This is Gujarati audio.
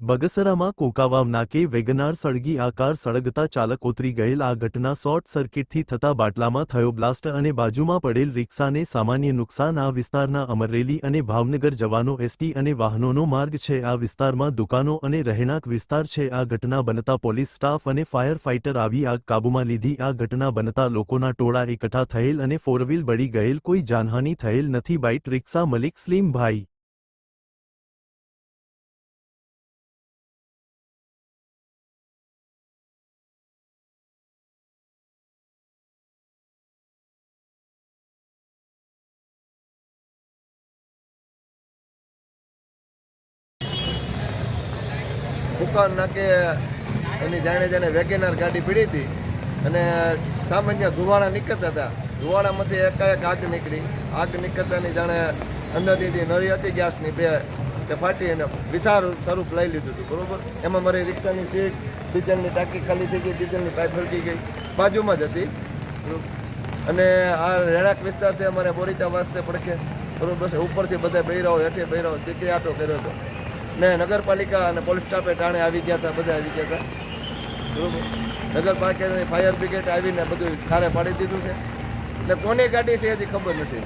બગસરામાં કોકાવાવના કે વેગનાર સળગી આકાર સળગતા ચાલક ઉતરી ગયેલ આ ઘટના શોર્ટ સર્કિટથી થતા બાટલામાં થયો બ્લાસ્ટ અને બાજુમાં પડેલ રિક્ષાને સામાન્ય નુકસાન આ વિસ્તારના અમરેલી અને ભાવનગર જવાનો એસટી અને વાહનોનો માર્ગ છે. આ વિસ્તારમાં દુકાનો અને રહેણાંક વિસ્તાર છે. આ ઘટના બનતા પોલીસ સ્ટાફ અને ફાયર ફાઇટર આવી આગ કાબૂમાં લીધી. આ ઘટના બનતા લોકોના ટોળા એકઠા થયેલ અને ફોરવ્હીલ બળી ગયેલ કોઈ જાનહાની થયેલ નથી. બાઇટ રિક્ષા મલિક સ્લીમભાઈ દુકાન નાકે એની જાણે જાણે વેગેનાર ગાડી પીડી હતી. અને સામાન્ય ધુવાળા નીકળતા હતા. ધુવાળામાંથી એકાએક આગ નીકળી. આગ નીકળતાની જાણે અંદરથી નળી હતી, ગેસની બે તે ફાટી અને વિશાળ સ્વરૂપ લઈ લીધું હતું, બરાબર? એમાં મારી રિક્ષાની સીટ, ડીઝલની ટાંકી ખાલી થઈ ગઈ, ડીઝલની પાઇપ ફરકી ગઈ, બાજુમાં જ હતી. અને આ રહેણાંક વિસ્તાર છે અમારે બોરીચા વાસ છે, પડખે. બરાબર છે, ઉપરથી બધા બૈરાઓ હેઠે બૈરાઓ દીકરી આટો કર્યો હતો. ને નગરપાલિકા અને પોલીસ સ્ટાફે ટાણે આવી ગયા હતા, બધા આવી ગયા હતા. બરોબર? નગરપાલિકાની ફાયર બ્રિગેડ આવીને બધું ખારે પાડી દીધું છે. એટલે કોની ગાડી છે એથી ખબર નથી.